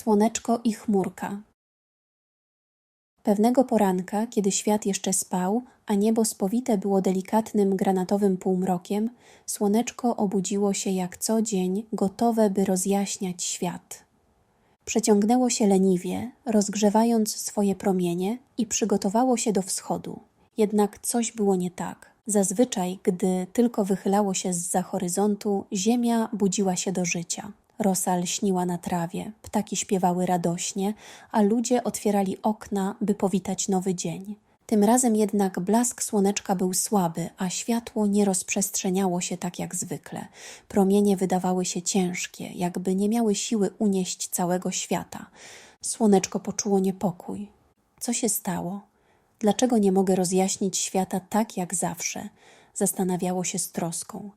Słoneczko i chmurka. Pewnego poranka, kiedy świat jeszcze spał, a niebo spowite było delikatnym granatowym półmrokiem, słoneczko obudziło się jak co dzień, gotowe, by rozjaśniać świat. Przeciągnęło się leniwie, rozgrzewając swoje promienie i przygotowało się do wschodu. Jednak coś było nie tak. Zazwyczaj, gdy tylko wychylało się z za horyzontu, ziemia budziła się do życia. Rosa lśniła na trawie, ptaki śpiewały radośnie, a ludzie otwierali okna, by powitać nowy dzień. Tym razem jednak blask słoneczka był słaby, a światło nie rozprzestrzeniało się tak jak zwykle. Promienie wydawały się ciężkie, jakby nie miały siły unieść całego świata. Słoneczko poczuło niepokój. Co się stało? Dlaczego nie mogę rozjaśnić świata tak jak zawsze? Zastanawiało się z troską.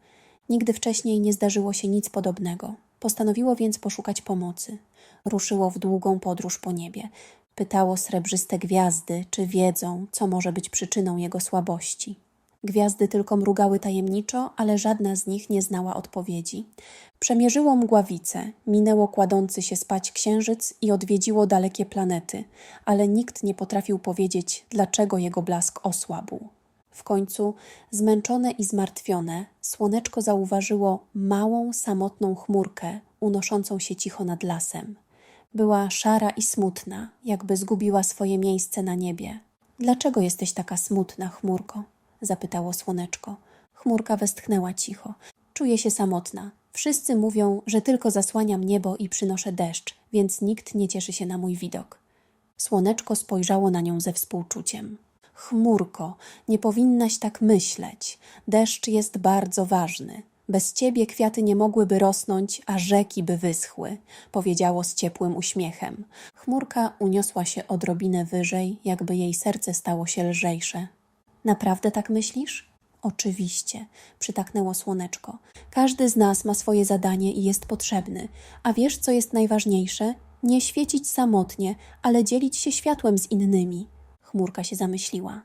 Nigdy wcześniej nie zdarzyło się nic podobnego. Postanowiło więc poszukać pomocy. Ruszyło w długą podróż po niebie. Pytało srebrzyste gwiazdy, czy wiedzą, co może być przyczyną jego słabości. Gwiazdy tylko mrugały tajemniczo, ale żadna z nich nie znała odpowiedzi. Przemierzyło mgławice, minęło kładący się spać księżyc i odwiedziło dalekie planety, ale nikt nie potrafił powiedzieć, dlaczego jego blask osłabł. W końcu, zmęczone i zmartwione, słoneczko zauważyło małą, samotną chmurkę unoszącą się cicho nad lasem. Była szara i smutna, jakby zgubiła swoje miejsce na niebie. Dlaczego jesteś taka smutna, chmurko? zapytało słoneczko. Chmurka westchnęła cicho. Czuję się samotna. Wszyscy mówią, że tylko zasłaniam niebo i przynoszę deszcz, więc nikt nie cieszy się na mój widok. Słoneczko spojrzało na nią ze współczuciem. Chmurko, nie powinnaś tak myśleć. Deszcz jest bardzo ważny. Bez ciebie kwiaty nie mogłyby rosnąć, a rzeki by wyschły, powiedziało z ciepłym uśmiechem. Chmurka uniosła się odrobinę wyżej, jakby jej serce stało się lżejsze. Naprawdę tak myślisz? Oczywiście, przytaknęło słoneczko. Każdy z nas ma swoje zadanie i jest potrzebny. A wiesz, co jest najważniejsze? Nie świecić samotnie, ale dzielić się światłem z innymi. Chmurka się zamyśliła.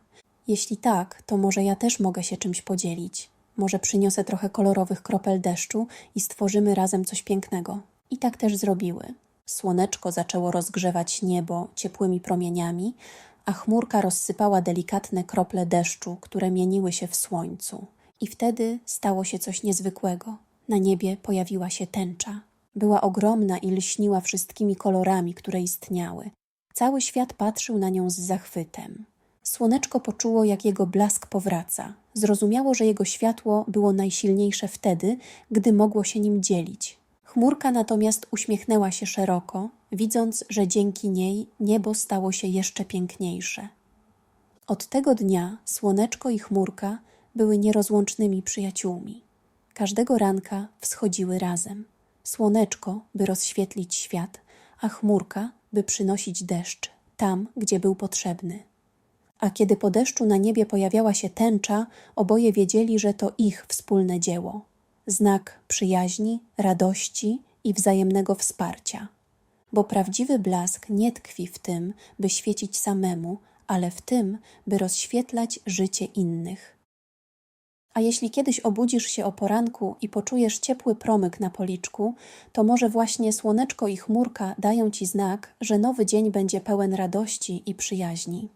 Jeśli tak, to może ja też mogę się czymś podzielić. Może przyniosę trochę kolorowych kropel deszczu i stworzymy razem coś pięknego. I tak też zrobiły. Słoneczko zaczęło rozgrzewać niebo ciepłymi promieniami, a chmurka rozsypała delikatne krople deszczu, które mieniły się w słońcu. I wtedy stało się coś niezwykłego. Na niebie pojawiła się tęcza. Była ogromna i lśniła wszystkimi kolorami, które istniały. Cały świat patrzył na nią z zachwytem. Słoneczko poczuło, jak jego blask powraca. Zrozumiało, że jego światło było najsilniejsze wtedy, gdy mogło się nim dzielić. Chmurka natomiast uśmiechnęła się szeroko, widząc, że dzięki niej niebo stało się jeszcze piękniejsze. Od tego dnia słoneczko i chmurka były nierozłącznymi przyjaciółmi. Każdego ranka wschodziły razem. Słoneczko, by rozświetlić świat, a chmurka, by przynosić deszcz tam, gdzie był potrzebny. A kiedy po deszczu na niebie pojawiała się tęcza, oboje wiedzieli, że to ich wspólne dzieło znak przyjaźni, radości i wzajemnego wsparcia. Bo prawdziwy blask nie tkwi w tym, by świecić samemu, ale w tym, by rozświetlać życie innych. A jeśli kiedyś obudzisz się o poranku i poczujesz ciepły promyk na policzku, to może właśnie słoneczko i chmurka dają ci znak, że nowy dzień będzie pełen radości i przyjaźni.